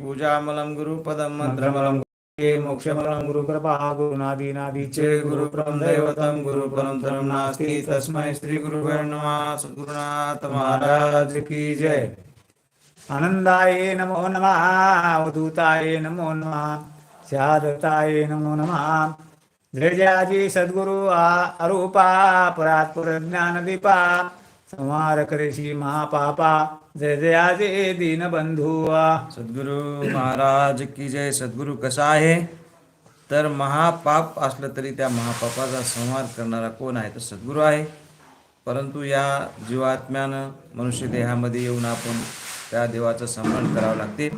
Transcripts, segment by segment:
పూజామలం గురు పదం మంత్రమలం మోక్షమలం గురు కృపా గురునాది చే గురు పరం దైవతం గురు పరంతరం నాస్తి తస్మై శ్రీ గురు మహారాజ్ కీ జయ ఆనందాయ నమో నమ అవధూతాయ నమో నమ శారదాయ నమో నమ जयाजी सद्गुरु आ- अरूपा परात्पर ज्ञानदीपा संहार करेशी महापापा जय जयाजी दीनबंधू सद्गुरु महाराज की जय सद्गुरु कसा आहे? तर महापाप असलं तरी त्या महापापाचा संहार करणारा कोण आहे? तर सद्गुरू आहे. परंतु या जीवात्म्यानं मनुष्य देहामध्ये येऊन आपण त्या देवाचं स्मरण करावं लागते.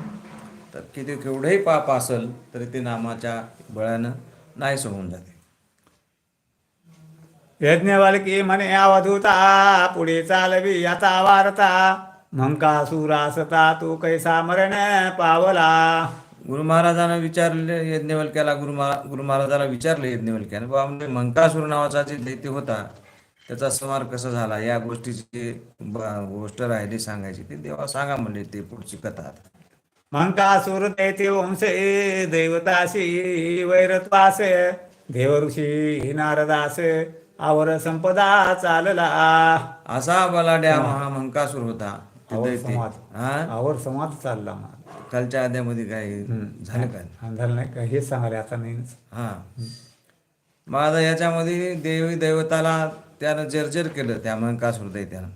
तर किती केवढंही पाप असेल तरी ते नामाच्या बळानं नाहीस होऊन जाते. यज्ञवल्की म्हणे अवधूता पुढे चालवी आता वार्ता. मंकासुरासता तू कैसा मरण पावला. गुरु महाराजांना विचारले यज्ञवल्क्याला गुरु महा गुरु महाराजाला विचारले यज्ञवल्क्याने बाबा म्हणजे मंकासूर नावाचा जे दैत्य होता त्याचा संहार कसा झाला? या गोष्टीची गोष्ट राहिली सांगायची ती देवा सांगा म्हणले ते पुढची कथा आता. मंकासुर दैत्य वंशे दैवताशी वैरत्वास देवऋषी नारदास आवर संपदा चालला. असा बलाड्या महामंकासूर होता. आवर संवाद. हा? आवर संवाद चालला कालच्या आद्यामध्ये काय झालं काय झालं नाही का? हेच सांगाले आता नाही. हा. आता याच्यामध्ये देवी दैवताला त्यानं जर्जर केलं त्या मंकासूर दैत्यानं.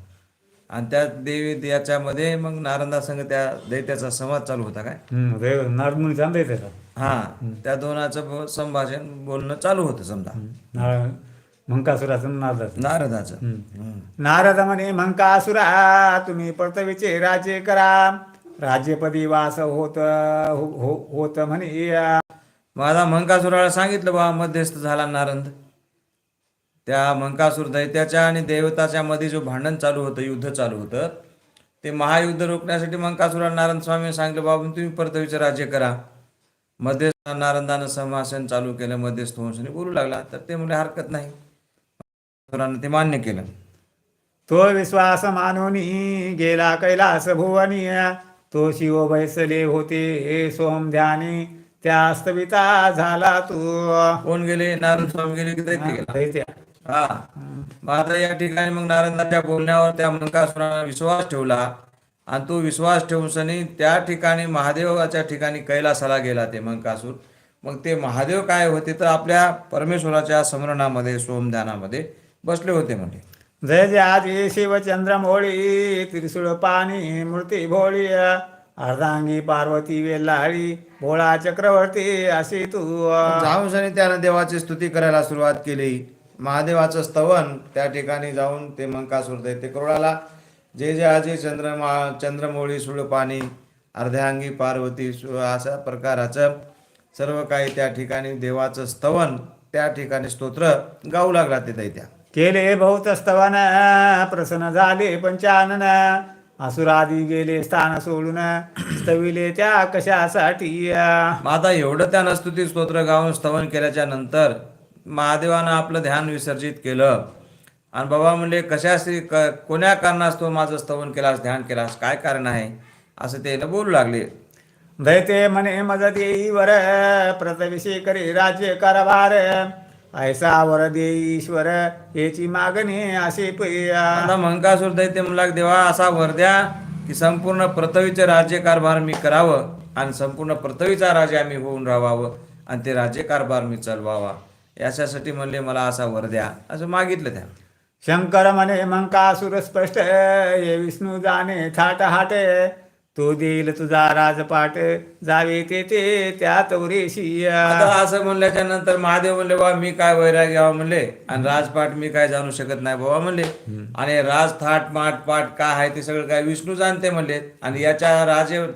आणि त्या देवी याच्यामध्ये मग नारंदा संघ त्या दैत्याचा संवाद चालू होता काय? नारदमुनी चांद त्याचा हा त्या दोनाचं संभाषण बोलणं चालू होतं समजा. मंकासुराचं नारदाचं. नारदाचं. नारद म्हणे मंकासुरा तुम्ही पृथ्वीचे राज्य करा. राज्यपदी वास होत हो- हो- होत म्हणे. आता मंकासुराला सांगितलं बा मध्यस्थ झाला नारंद. त्या मंकासूर दैत्याच्या आणि देवताच्या मध्ये जो भांडण चालू होतं युद्ध चालू होतं ते महायुद्ध रोखण्यासाठी मंकासुराला नारद स्वामीने सांगितलं बाबा तुम्ही परतवीचं राज्य करा. मध्यस्थ नारंदानं संभाषण चालू केलं मध्यस्थ वंशाने बोलू लागला. तर ते म्हणजे हरकत नाही. ते मान्य केलं. तो विश्वास मानून गेला कैलास भुवनी. तो शिव बैसले होते सोम ध्यानी त्या स्तविता झाला तू. कोण गेले? नारद स्वामी गेले की दैत्य गेला? दैत्या. हा. आता या ठिकाणी मग नारदाच्या बोलण्यावर त्या मंकासुराने विश्वास ठेवला. आणि तो विश्वास ठेवून सनी त्या ठिकाणी महादेवाच्या ठिकाणी कैलासाला गेला ते मंकासूर मग ते महादेव काय होते तर आपल्या परमेश्वराच्या स्मरणामध्ये सोमध्यानामध्ये बसले होते म्हणजे जय जय आजी शिवचंद्र मोळी त्रिशूळ पाणी मूर्ती भोळी अर्धांगी पार्वती वेल्लाळी भोळा चक्रवर्ती अशी तू. जाऊन सनी त्यानं देवाची स्तुती करायला सुरुवात केली. महादेवाचं स्तवन त्या ठिकाणी जाऊन ते मंकासूर दैत्य करोडाला. जे जे आजी चंद्रमा चंद्रमौळी सुळपाणी अर्ध्यांगी पार्वती सु- अशा प्रकाराचं सर्व काही त्या ठिकाणी देवाचं स्तवन त्या ठिकाणी स्तोत्र गाऊ लागला ते दैत्या. केले बहुत स्तवन प्रसन्न झाले पंचानन. असुरादी गेले स्थान सोडून स्तविले त्या कशासाठी? मग आता एवढं त्यानं स्तुती स्तोत्र गाऊन स्तवन केल्याच्यानंतर महादेवानं आपलं ध्यान विसर्जित केलं. आणि बाबा म्हणले कशाशी क कोण्या कारणास्तव माझं स्तवन केलास ध्यान केलास? काय कारण आहे? असं ते बोलू लागले. दैते म्हणे मज देईवर प्रतविषयी करी राज्य कारभार. ऐसा वर देई ईश्वर याची मागणी असे पै आता मंकासूर दैत्य म्हणला देवा असा वर द्या की संपूर्ण पृथ्वीचे राज्यकारभार मी करावं आणि संपूर्ण पृथ्वीचा राजा मी होऊन राहावं आणि ते राज्यकारभार मी चालवावा. याच्यासाठी म्हणले मला असा वर द्या. असं मागितलं त्या शंकर म्हणे मंकासुर स्पष्ट हे विष्णू जाणे थाट हाट. तो देईल तुझा राजपाट जावे ते ते त्यात उरेशी आता असं म्हणल्याच्या नंतर महादेव म्हणले बाबा मी काय वैराग घ्यावा म्हणले. आणि राजपाट मी काय जाणू शकत नाही बाबा म्हणले. आणि राज थाट माट पाट काय आहे ते सगळं काय विष्णू जाणते म्हणले. आणि याच्या राजे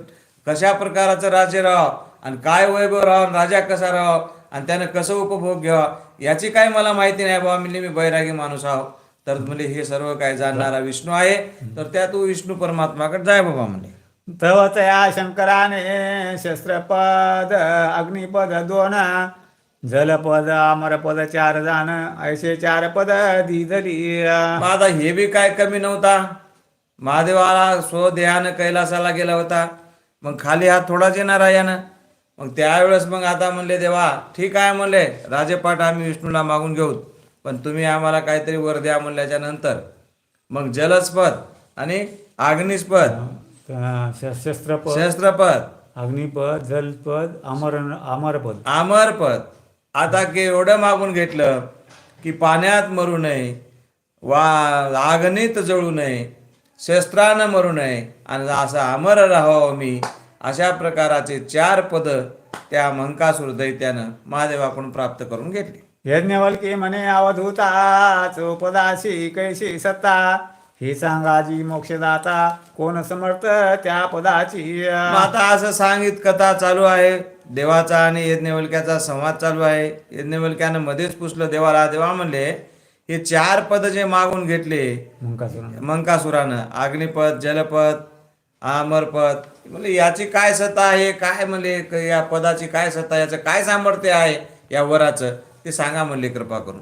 कशा प्रकाराचं राज्य राहावं आणि काय वैभव राहावं राजा कसा राहावं आणि त्यानं कसं उपभोग घ्यावा याची काय मला माहिती नाही. बाबा म्हणले मी बैरागी माणूस आहो. तर म्हणले हे सर्व काय जाणणारा विष्णू आहे. तर त्या तू विष्णू परमात्माकडे जाय बाबा म्हणले तव तया शंकराने शस्त्रपद अग्निपद दोन जलपद अमरपद चार जाण ऐसे चार पद मग आता हे बी काय कमी नव्हता? महादेवाला स्वदेहानं कैलासाला गेला होता. मग खाली हात थोडाच येणार आहे यानं. मग त्यावेळेस मग आता म्हणले देवा ठीक आहे म्हणले राजेपाठ आम्ही विष्णूला मागून घेऊ पण तुम्ही आम्हाला काहीतरी वर द्या म्हणल्याच्या नंतर मग जलस्पद आणि अग्निस्पद शस्त्रपद शस्त्रपद अग्निपद जलपद अमर अमरपद अमरपद आता की एवढं मागून घेतलं की पाण्यात मरू नये वा आगनीत जळू नये शस्त्रानं मरू नये आणि असं अमर राहावं मी अशा प्रकाराचे चार पद त्या मंकासूर दैत्यानं महादेवाकडून प्राप्त करून घेतली. यज्ञवल्के म्हणे अवधूता चोपदाशी कैशी सत्ता. ही सांगाजी मोक्षदाता कोण समर्थ त्या पदाची? आता असं सांगित कथा चालू आहे. देवाचा आणि यज्ञवल्क्याचा संवाद चालू आहे. यज्ञवल्क्यानं मध्येच पुसलं देवाला देवा म्हणले हे चार पद जे मागून घेतले मुंकासुर मंकासुरानं अग्निपद जलपद अमरपद म्हणजे याची काय सत्ता आहे? काय म्हणले या पदाची काय सत्ता याचं काय सामर्थ्य आहे या वराचं? ते सांगा म्हणले कृपा करून.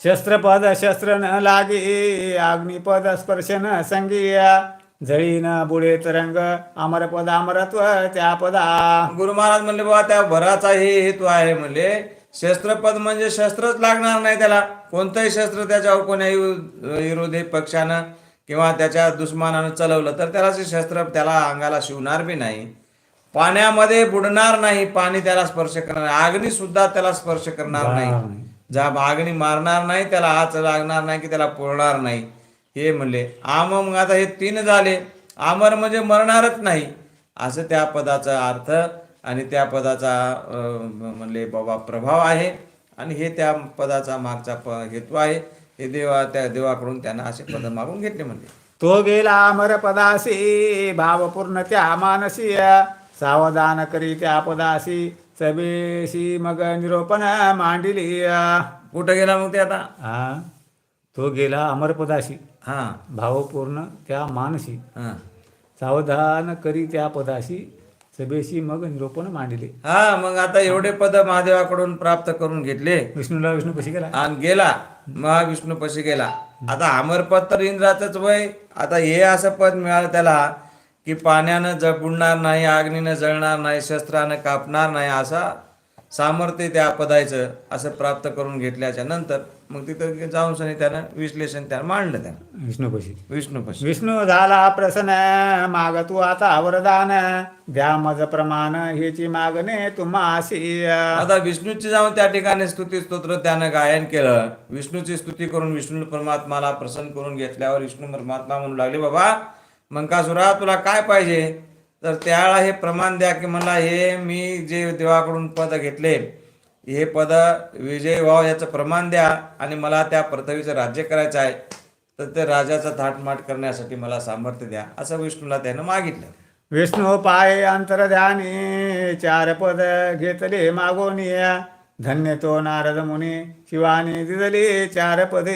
शस्त्रपद शस्त्र न लागे अग्निपद स्पर्श न संगी जळी न बुडे तरंग अमरपद अमरत्व त्या पदा. गुरु महाराज म्हणले बाबा त्या वराचा हे हेतू आहे म्हणले. शस्त्रपद म्हणजे शस्त्रच लागणार नाही त्याला. कोणतंही शस्त्र त्याच्यावर कोण्याही विरोधी पक्षानं. किंवा त्याच्या दुश्मनानं चालवलं तर त्याला ते शस्त्र त्याला अंगाला शिवणार बी नाही. पाण्यामध्ये बुडणार नाही पाणी त्याला स्पर्श करणार अग्नी सुद्धा त्याला स्पर्श करणार नाही. जा अग्नी मारणार नाही त्याला हात लागणार नाही की त्याला पोळणार नाही. हे म्हणले आम मग आता हे तीन झाले. आमर म्हणजे मरणारच नाही. असं त्या पदाचा अर्थ आणि त्या पदाचा म्हणले बाबा प्रभाव आहे. आणि हे त्या पदाचा मागचा प हेतू आहे. हे देवा त्या देवाकडून त्यांना असे पद मागून घेतले म्हणले. तो गेला अमर पदासी भावपूर्ण त्या मानसी सावधान करी त्या पदासी चबेशी मग निरोपण मांडिली. कुठं गेला मग ते आता? हा तो गेला अमरपदाशी हां. भावपूर्ण त्या मानसी हां. सावधान करी त्या पदाशी सभेशी मग निरोपण मांडले. हा मग आता एवढे पद महादेवाकडून प्राप्त करून घेतले. विष्णूला विष्णू कशी गेला? आणि गेला. महाविष्णू पशी गेला? आता अमरपद तर इंद्राचंच वय. आता हे असं पद मिळालं त्याला की पाण्यानं ज बुडणार नाही अग्नीनं जळणार नाही शस्त्रानं कापणार नाही असा सामर्थ्य त्या पदायचं असं प्राप्त करून घेतल्याच्या नंतर मग तिथं जाऊन सनी त्यानं विश्लेषण त्यानं मांडलं त्यानं. विष्णू कशी विष्णू झाला प्रसन्न माग तू आता वरदान द्या मज प्रमाण हेची मागणे तुम्हासी आता विष्णूची जाऊन त्या ठिकाणी स्तुती स्तोत्र त्यानं गायन केलं. विष्णूची स्तुती करून विष्णू परमात्माला प्रसन्न करून घेतल्यावर विष्णू परमात्मा म्हणू लागले बाबा मंकासुरा तुला काय पाहिजे? तर त्यावेळा हे प्रमाण द्या की मला हे मी जे देवाकडून पद घेतले हे पद विजय व्हाव याचं प्रमाण द्या आणि मला त्या पृथ्वीचं राज्य करायचं आहे तर ते राजाचा थाटमाट करण्यासाठी मला सामर्थ्य द्या असं विष्णूला त्यानं मागितलं. विष्णू पाय अंतरध्यानी चार पद घेतले मागोनी धन्य तो नारद मुनी शिवानी दिदले चार पद.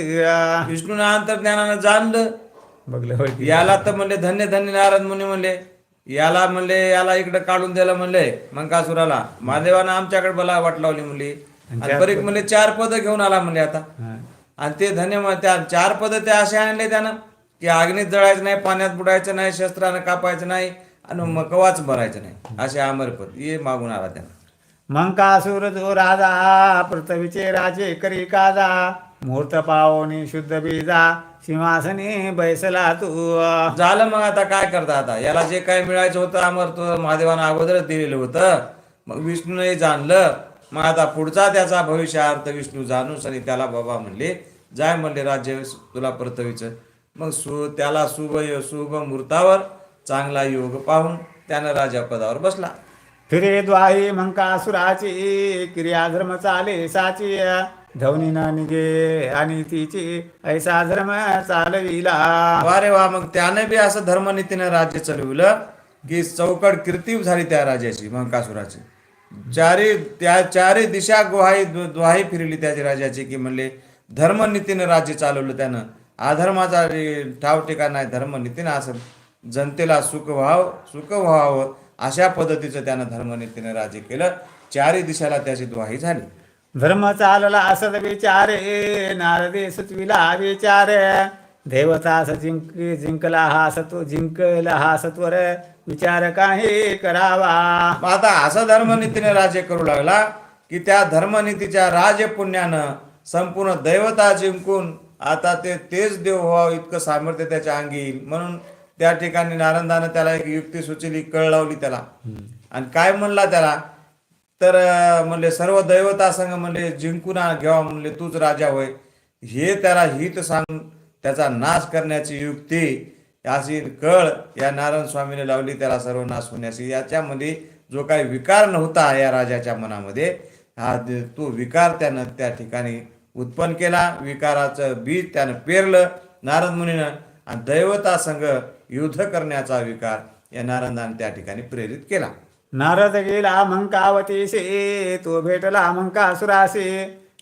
विष्णूनं अंतर्ज्ञानानं जाणलं. बघलं? याला तर म्हणले धन्य धन्य नारद मुनी म्हणले. याला म्हणले याला इकडे काढून दिलं म्हणले मंकासुराला. महादेवानं आमच्याकडे मला वाट लावली म्हणली. आणि परीक म्हणले चार पद घेऊन आला म्हणले आता. हा. आणि ते धन्य त्या चार पद ते असे आणले त्यानं की अग्नीत जळायचं नाही पाण्यात बुडायचं नाही शस्त्रानं कापायचं नाही आणि मग कवाच भरायचं नाही. असे अमरपद ये मागून आला त्यानं. मंकासुर जो राजा पृथ्वीचे राजे करी काजा मुहूर्त पावनी शुद्ध बीजा सिंहासनी बैसला तू. झालं मग आता काय करता आता? याला जे काय मिळायचं होतं अमर तो महादेवानं अगोदरच दिलेलं होतं. मग विष्णूने जाणलं. मग आता पुढचा त्याचा भविष्यार्थ विष्णू जाणूस आणि त्याला बाबा म्हणले जाय म्हणले राज्य तुला पृथ्वीचं मग सु त्याला शुभ शुभ मुहूर्तावर चांगला योग पाहून त्यानं राजा पदावर बसला. फिरे द्वाही मंकासुराची क्रिया धर्म चाले साची धवनी न आणि तिची ऐसा धर्म चालविला. वा रे वा मग त्याने बी असं धर्मनीतीने राज्य चालविलं. की चौकड कीर्ती झाली त्या राजाची मंकासुराची. चारी त्या चारी दिशा गुहाई दुहाई फिरली त्याची राजाची की म्हणले धर्मनीतीनं राज्य चालवलं त्यानं. अधर्माचा जे ठाव ठिकाण नाही धर्मनीतीनं असं जनतेला सुख व्हावं सुख व्हावं अशा पद्धतीचं त्यानं धर्मनीतीनं राज्य केलं. चारी दिशाला त्याची दुहाई झाली. धर्म चालला असत विचारे नारदे सुचविला विचार. देवतास जिंक जिंकला हा सत्व जिंकला हा सत्वर विचार काही करावा. आता असा धर्मनीतीने राज्य करू लागला की त्या धर्मनीतीच्या राजपुण्यानं संपूर्ण दैवता जिंकून आता ते तेच देव व्हावं इतकं सामर्थ्य त्याच्या अंगी येईल. म्हणून त्या ठिकाणी नारंदानं त्याला एक युक्ती सुचली कळ लावली त्याला आणि काय म्हणला त्याला? तर म्हणले सर्व दैवता संघ म्हणले जिंकून घ्यावा म्हणले तूच राजा होय. हे त्याला हित सांग त्याचा नाश करण्याची युक्ती अशी कळ या नारायण स्वामीने लावली त्याला सर्व नाश होण्याची. याच्यामध्ये जो काही विकार नव्हता या राजाच्या मनामध्ये हा तो विकार त्यानं त्या ठिकाणी उत्पन्न केला. विकाराचं बीज त्यानं पेरलं नारद मुनीनं आणि दैवता संघ युद्ध करण्याचा विकार या नारदानं त्या ठिकाणी प्रेरित केला. नारद गेला मंकावतीसे तो भेटला मंकासुरासे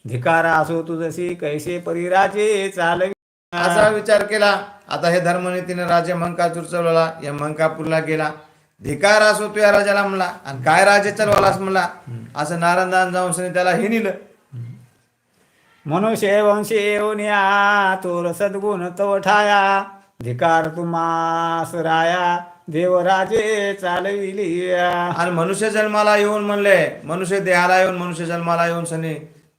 धिकारा असो तुझशी कैसे परिराजे चालवी. असा विचार केला. आता हे धर्मनीतीने राजे मंकाचूर चढवला. या मंकापूरला गेला. धिकार असो तू या राजाला म्हणला. आणि काय राजे चलवालास म्हणला. असं नारदान जाऊन त्याला हिनिलं मनुष्य वंशी येऊनिया तोर सद्गुण तव ठाया. धिकार तुम्हास राया. देवराजे चालविली आणि मनुष्य जन्माला येऊन म्हणले मनुष्य देहाला येऊन मनुष्य जन्माला येऊन सनी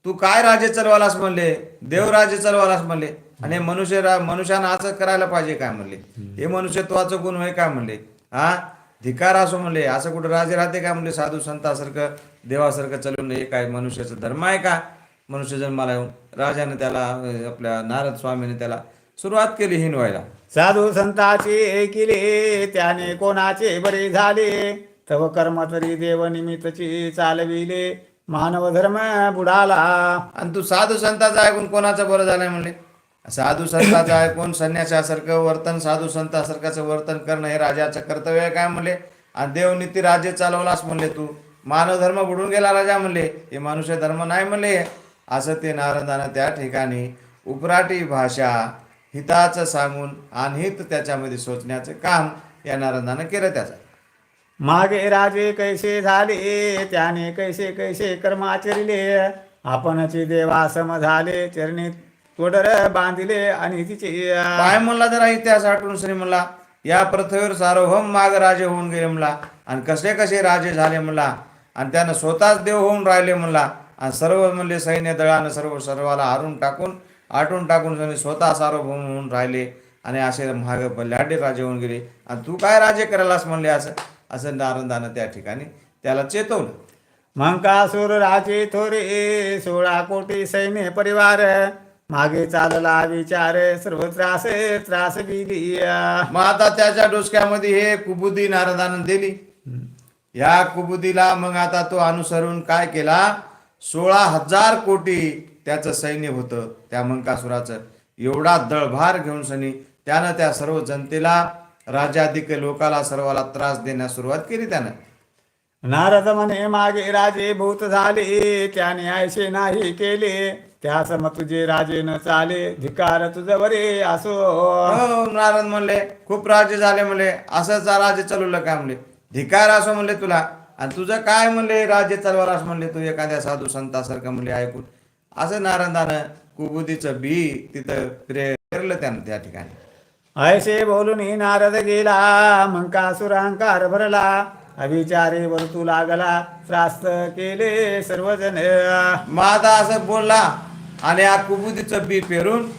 तू काय राजे चलवालास म्हणले? देवराजे चलवालास म्हणले. आणि मनुष्य मनुष्यानं असं करायला पाहिजे काय म्हणले? हे मनुष्यत्वाचं गुण होय काय म्हणले? हा धिकार असो म्हणले असं कुठं राजे राहते काय म्हणले? साधू संतासारखं देवासारखं चलवून हे काय मनुष्याचा धर्म आहे का? मनुष्य जन्माला येऊन राजाने त्याला आपल्या नारद स्वामीने त्याला सुरुवात केली हिनवायला. साधू संताचे ऐकिले त्याने कोणाचे बरे झाले? तव कर्म तरी देव निमित्तची चालविले. मानव धर्म बुडाला. आणि तू साधू संताचा ऐकून कोणाचं बरं झालंय म्हणले? साधू संताचं ऐकून संन्यासासारखं वर्तन साधू संतासारखाचं वर्तन करणं हे राजाचं कर्तव्य आहे काय म्हणले? आणि देवनीती राज्य चालवलास म्हणले तू. मानव धर्म बुडून गेला राजा म्हणले. हे मनुष्य धर्म नाही म्हणले. असं ते नारदानं त्या ठिकाणी उपराटी भाषा हिताचं सांगून आणि हित त्याच्यामध्ये सोचण्याचं काम या नारदानं केलं त्याचं. मागे राजे कैसे झाले त्याने कैसे कैसे कर्म आचरिले आपणचे देवासम झाले चरणी तोडर बांधिले आणि तिचे काय म्हणला जरा इतिहास आठवून श्री म्हणला या प्रथेवर सार्वभौम माग राजे होऊन गेले म्हणला आणि कसे कसे राजे झाले म्हणला आणि त्यानं स्वतःच देव होऊन राहिले म्हणला आणि सर्व म्हणले सैन्य दळानं सर्व सर्वाला हारून टाकून आटून टाकून त्यांनी स्वतः सार्वभौम होऊन राहिले आणि असे महाग बल्लाढ्य राजे होऊन गेले. आणि तू काय राजे करायलास म्हणले असं? असं नारदानं त्या ठिकाणी त्याला चेतवलं. मंकासूर राजे थोरे सोळा कोटी सैन्य परिवार. मागे चालला विचार सर्व त्रास त्रास मग आता त्याच्या डोसक्यामध्ये हे कुबुदी नारदानं दिली. या कुबुदीला मग आता तो अनुसरून काय केला? सोळा हजार कोटी त्याचं सैन्य होतं त्या मंकासुराचं. एवढा दळभार घेऊन सनी त्यानं त्या सर्व जनतेला राजाधिक लोकाला सर्वाला त्रास देण्यास सुरुवात केली त्यानं. नारद म्हणे मागे राजे भूत झाले त्याने ऐसे नाही केले. त्यास मग तुझे राजे न चाले धिकार तुझ बरे असो. हो नारद म्हणले खूप राज्य झाले म्हणले असंच राज्य चालवलं काय म्हणले? धिकार असो म्हणले तुला. आणि तुझं काय म्हणले राज्य चालवालास म्हणले तू एखाद्या साधू संतासारखं म्हणले ऐकून. असं नारदानं कुबुदीचं बी तिथं फिरलं त्यानं त्या ठिकाणी. ऐसे बोलून नारद गेला मंकासुर अहंकार भरला. अविचारे वरतू लागला त्रास्त केले सर्वजण. मग आता असं बोलला आणि हा कुबुदीचं बी पेरून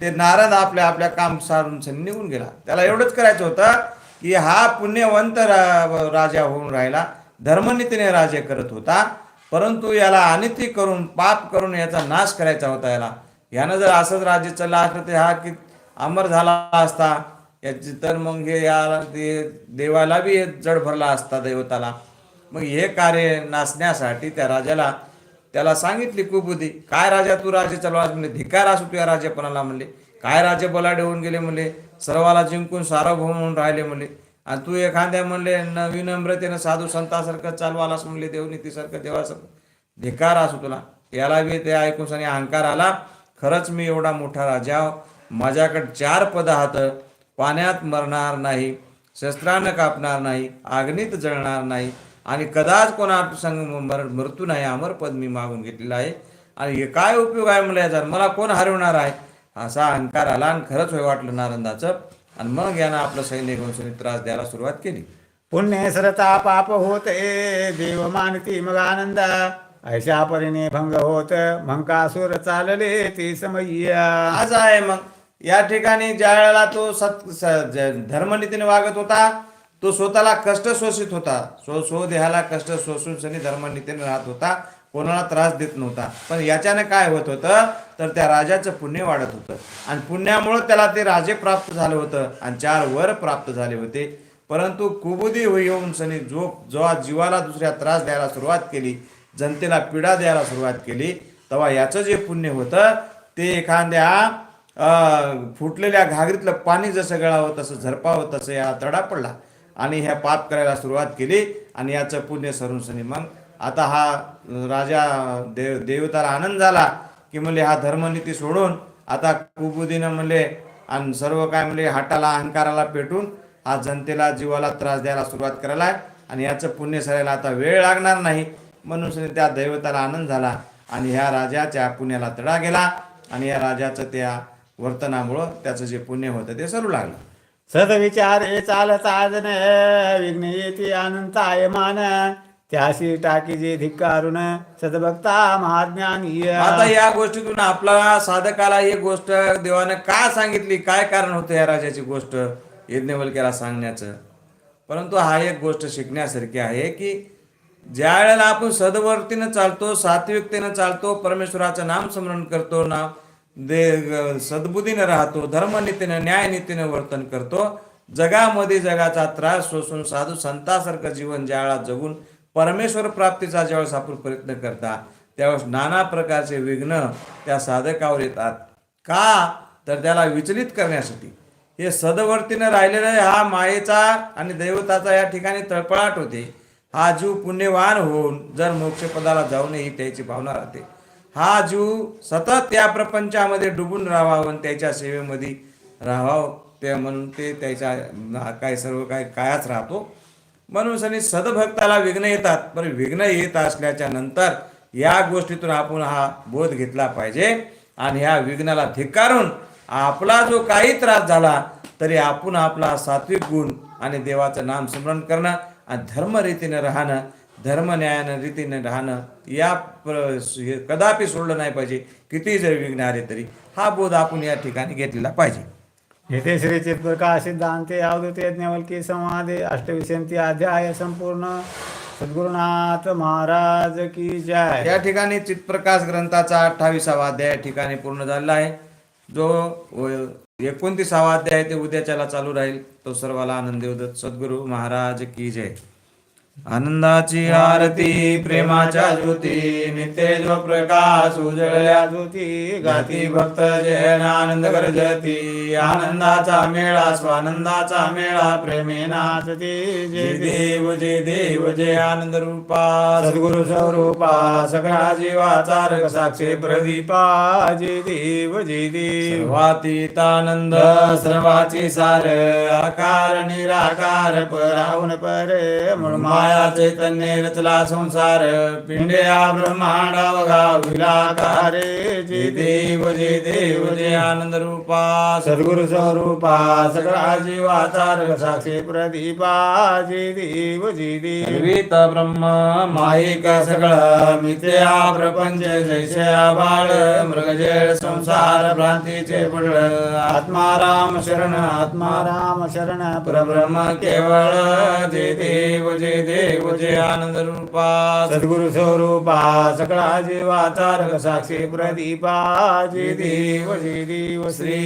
ते नारद आपल्या आपल्या काम सारून निघून गेला. त्याला एवढंच करायचं होतं की हा पुण्यवंत राजा होऊन राहिला. धर्मनीतीने राज्य करत होता. परंतु याला अनिती करून पाप करून याचा नाश करायचा होता याला. यानं जर असंच राज्य चालला असलं तर हा की अमर झाला असता. याची तर मग हे या ते देवाला बी हे जड भरला असता दैवताला. मग हे कार्य नाचण्यासाठी त्या राजाला त्याला सांगितली कुबुद्धी काय राजा तू राज्य चालवास म्हणले धिकार असू तू या राजेपणाला म्हणले काय राजे बलाढ्य होऊन गेले? म्हणले सर्वाला जिंकून सार्वभौम म्हणून राहिले. म्हणले आणि तू एखाद्या म्हणले न विनम्रतेनं साधू संतासारखं चालवालास म्हणले देवनीतीसारखं देवासारखं. धिकार असू तुला. याला बी ते ऐकून सनी अहंकार आला. खरंच मी एवढा मोठा राजा माझ्याकडे चार पद हात. पाण्यात मरणार नाही शस्त्रानं कापणार नाही आग्नीत जळणार नाही आणि कदाच कोणा संग मर मृत्यू नाही. अमर पद मी मागून घेतलेलं आहे. आणि हे काय उपयोग आहे मला याचा? मला कोण हरवणार आहे? असा अहंकार आला आणि खरंच होय वाटलं नारंदाचं आणि मग यानं आपलं सैन्य घेऊन सैनिक त्रास द्यायला सुरुवात केली. पुण्य सरता पाप होते देव मानती मग आनंद. ऐशा परीने भंग होत मंकासूर चालले ती समय्या. आज आहे मग. या ठिकाणी ज्या वेळेला तो सत स- धर्मनीतीने वागत होता तो स्वतःला कष्ट शोषित होता. स्व स्वदेहाला कष्ट शोषून सनी धर्मनीतीने राहत होता. कोणाला त्रास देत नव्हता. पण याच्यानं काय होत होतं तर त्या राजाचं पुण्य वाढत होतं. आणि पुण्यामुळं त्याला ते राजे प्राप्त झालं होतं आणि चार वर प्राप्त झाले होते. परंतु कुबुदी येऊन सनी जो जेव्हा जीवाला दुसऱ्या त्रास द्यायला सुरुवात केली जनतेला पीडा द्यायला सुरुवात केली तेव्हा याचं जे पुण्य होतं ते एखाद्या फुटलेल्या घागरीतलं पाणी जसं गळावं तसं झरपावं तसं या तडा पडला. आणि ह्या पाप करायला सुरुवात केली आणि याचं पुण्य सरून सनी मग आता हा राजा देव देवताला आनंद झाला की म्हणले हा धर्मनीती सोडून आता कुबुदीनं म्हणले आणि सर्व काय म्हणले हाटाला अहंकाराला पेटून हा जनतेला जीवाला त्रास द्यायला सुरुवात करायला आहे आणि याचं पुण्य सरायला आता वेळ लागणार नाही. म्हणून त्या दैवताला आनंद झाला आणि ह्या राजाच्या पुण्याला तडा गेला आणि या राजाचं त्या वर्तनामुळं त्याचं जे पुण्य होतं ते सरू लागलं. सदविचार हे चालत आज विघ्न येते अनंताय मान त्याशी टाकी जे धिक्कारून सदभक्ता महाज्ञानी आता या गोष्टीतून आपला साधकाला ही गोष्ट देवाने का सांगितली? काय कारण होतं या राजाची गोष्ट? यज्ञवल्क्याला सांगण्याचं. परंतु हा एक गोष्ट शिकण्यासारखी आहे की ज्या वेळेला आपण सदवर्तीनं चालतो सात्विकतेनं चालतो परमेश्वराचं नाम स्मरण करतो ना दे सद्बुद्धीनं राहतो धर्मनीतीनं न्यायनीतीनं वर्तन करतो जगामध्ये जगाचा त्रास सोसून साधू संतासारखं जीवन ज्या वेळा जगून परमेश्वर प्राप्तीचा ज्यावेळेस आपण प्रयत्न करता त्यावेळेस नाना प्रकारचे विघ्न त्या साधकावर येतात. का? तर त्याला विचलित करण्यासाठी. हे सदवर्तीनं राहिलेलं हा मायेचा आणि दैवताचा या ठिकाणी तळपळाट होते. हा जीव पुण्यवान होऊन जर मोक्षपदाला जाऊ नये ही त्याची भावना राहते. हा जीव सतत त्या प्रपंचामध्ये डुबून राहावा आणि त्याच्या सेवेमध्ये राहावं ते म्हणून ते त्याच्या काय सर्व काय कायाच राहतो. म्हणून सनी सदभक्ताला विघ्न येतात पण विघ्न येत असल्याच्या नंतर या गोष्टीतून आपण हा बोध घेतला पाहिजे आणि ह्या विघ्नाला धिक्कारून आपला जो काही त्रास झाला तरी आपण आपला सात्विक गुण आणि देवाचं नाम स्मरण करणं आणि धर्मरीतीनं राहणं धर्मन्यायानं रीतीनं राहणं या प्र- हे कदापि सोडलं नाही पाहिजे. कितीही जरी विघ्न आले तरी हा बोध आपण या ठिकाणी घेतलेला पाहिजे. येथे श्री चित्प्रकाश सिद्धांते अवधूत यज्ञवल्की संवादे अष्टविशंती अध्याय संपूर्ण। सद्गुरुनाथ महाराज की जय। या ठिकाणी चित्प्रकाश ग्रंथाचा अठ्ठावीसावा अध्याय या ठिकाणी पूर्ण झालेला आहे. जो एकोणतीसावा अध्याय आहे ते उद्याच्याला चालू राहील. तो सर्वाला आनंदी उदत. सद्गुरू महाराज की जय. आनंदाची आरती प्रेमाच्या ज्योती नित्य प्रकाश उजळल्या ज्योती गाती भक्त जयन आनंद गरजती. आनंदाचा मेळा स्वानंदाचा मेळा प्रेमे नाचती. जय देव जय देव जय आनंद रूपा सद्गुरु स्वरूपा सगळा जीवाचा साक्षी प्रदीपा. जय देव जय देव. सर्वातीतानंद सर्वाची सार आकार निराकार पराहून पर म्हणून माया चैतन्य रचला संसार पिंड्या ब्रह्मांडावघा विलाकारे जे देव जे देव जय आनंद रूपा सद्गुरु स्वरूपा सगळा जीवाचा साक्षी प्रदीपा जे देव जे देव. ब्रह्म माईक सगळं मिथ्या प्रपंच जैसे बाळ मृगजळ संसार भ्रांतीचे पडळ आत्माराम शरण आत्मा राम शरण परब्रह्म केवळ जे देव जे देव. जय आनंद रूपा सद्गुरु स्वरूपा सगळा जीवाचा रग साक्षी प्रदीपा जय देव जय देव श्री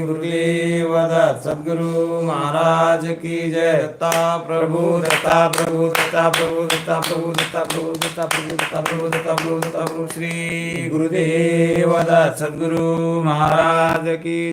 गुरुदेव दत्त सद्गुरु महाराज की जय। दत्ता प्रभु दत्ता प्रभु दत्ता प्रभु दत्ता प्रभु दत्ता प्रभु दत्ता प्रभु दत्ता प्रभु दत्ता प्रभु दत्ता प्रभु श्री गुरुदेव दत्त सद्गुरु महाराज की